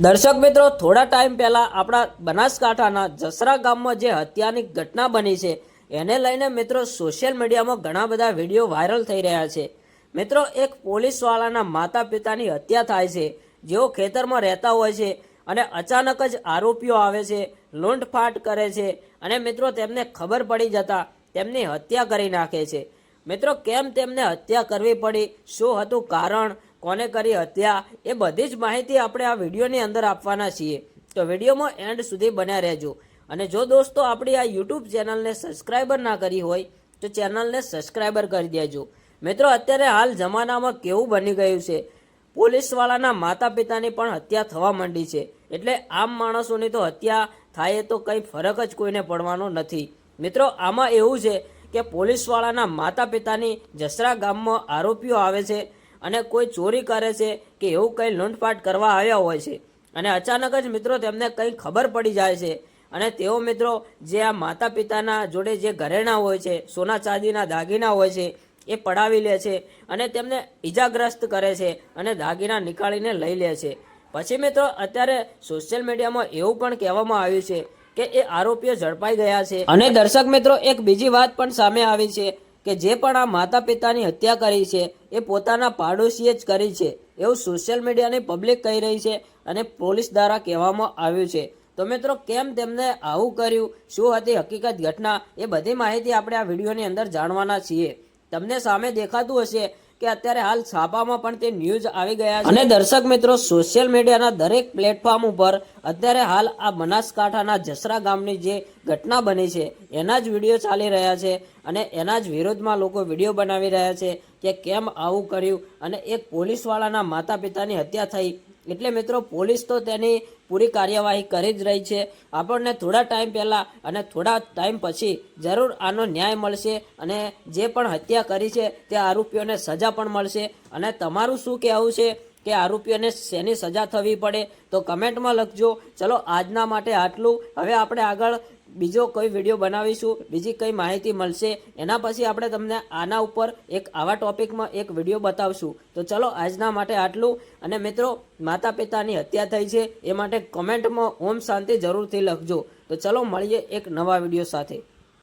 દર્શક મિત્રો, થોડા ટાઈમ પહેલાં આપણા બનાસકાંઠાના જસરા ગામમાં જે હત્યાની ઘટના બની છે, એને લઈને મિત્રો સોશિયલ મીડિયામાં ઘણા બધા વીડિયો વાયરલ થઈ રહ્યા છે. મિત્રો, એક પોલીસવાળાના માતા પિતાની હત્યા થાય છે, જેઓ ખેતરમાં રહેતા હોય છે અને અચાનક જ આરોપીઓ આવે છે, લૂંટફાટ કરે છે અને મિત્રો તેમને ખબર પડી જતા તેમની હત્યા કરી નાખે છે. મિત્રો, કેમ તેમને હત્યા કરવી પડી? શું હતું કારણ? કોને કરી હત્યા એ બધી જ માહિતી આપણે આ વિડીયોની અંદર આપવાના છીએ. તો વિડીયોમાં એન્ડ સુધી બન્યા રહેજો. અને જો દોસ્તો આપણી આ યુટ્યુબ ચેનલને સબસ્ક્રાઈબર ના કરી હોય, તો ચેનલને સબસ્ક્રાઈબર કરી દેજો. મિત્રો, અત્યારે હાલ જમાનામાં કેવું બની ગયું છે? પોલીસવાળાના માતા પિતાની પણ હત્યા થવા માંડી છે. એટલે આમ માણસોની તો હત્યા થાય તો કંઈ ફરક જ કોઈને પડવાનો નથી. મિત્રો, આમાં એવું છે કે પોલીસવાળાના માતા પિતાની જસરા ગામમાં આરોપીઓ આવે છે. અને કોઈ ચોરી કરે છે કે એવું કંઈ લૂંટફાટ કરવા આવ્યા હોય છે. અને અચાનક જ મિત્રો તેમને કંઈ ખબર પડી જાય છે. અને તેઓ મિત્રો જે આ માતા પિતાના જોડે જે ઘરેણા હોય છે, સોના ચાંદીના દાગીના હોય છે, એ પડાવી લે છે અને તેમને ઈજાગ્રસ્ત કરે છે અને દાગીના નીકાળીને લઈ લે છે. પછી મિત્રો અત્યારે સોશિયલ મીડિયામાં એવું પણ કહેવામાં આવ્યું છે કે એ આરોપીઓ ઝડપાઈ ગયા છે. અને દર્શક મિત્રો, એક બીજી વાત પણ સામે આવી છે. કે જે પણ આ માતા પિતાની હત્યા કરી છે, એ પોતાના પાડોશીએ જ કરી છે. એવું સોશિયલ મીડિયાની પબ્લિક કહી રહી છે અને પોલીસ દ્વારા કહેવામાં આવ્યું છે. તો મિત્રો, કેમ તેમને આવું કર્યું? શું હતી હકીકત ઘટના? એ બધી માહિતી આપણે આ વિડીયોની અંદર જાણવાના છીએ. તમને સામે દેખાતું હશે કે અત્યારે હાલ છાપામાં પણ તે ન્યૂઝ આવી ગયા છે. અને દર્શક મિત્રો સોશિયલ મીડિયાના દરેક પ્લેટફોર્મ ઉપર અત્યારે હાલ આ બનાસકાંઠાના જસરા ગામની જે ઘટના બની છે, એના જ વીડિયો ચાલી રહ્યા છે અને એના જ વિરોધમાં લોકો વીડિયો બનાવી રહ્યા છે કે કેમ આવું કર્યું અને એક પોલીસવાળાના માતા પિતાની હત્યા થઈ. એટલે મિત્રો, પોલીસ તો તેની પૂરી કાર્યવાહી કરી જ રહી છે. આપણને થોડા ટાઈમ પહેલાં અને થોડા ટાઈમ પછી જરૂર આનો ન્યાય મળશે અને જે પણ હત્યા કરી છે તે આરોપીઓને સજા પણ મળશે. અને તમારું શું કહેવું છે કે આરોપીઓને શેની સજા થવી પડે? તો કમેન્ટમાં લખજો. ચલો, આજના માટે આટલું. હવે આપણે આગળ બીજો કોઈ વીડિયો બનાવીશું, બીજી કઈ માહિતી મળશે, એના પછી આપણે તમને આના ઉપર એક આવા ટોપિકમાં એક વીડિયો બતાવશું. તો ચલો, આજના માટે આટલું. અને મિત્રો માતા પિતાની હત્યા થઈ છે, એ માટે કમેન્ટમાં ઓમ શાંતિ જરૂરથી લખજો. તો ચલો, મળીએ એક નવા વીડિયો સાથે.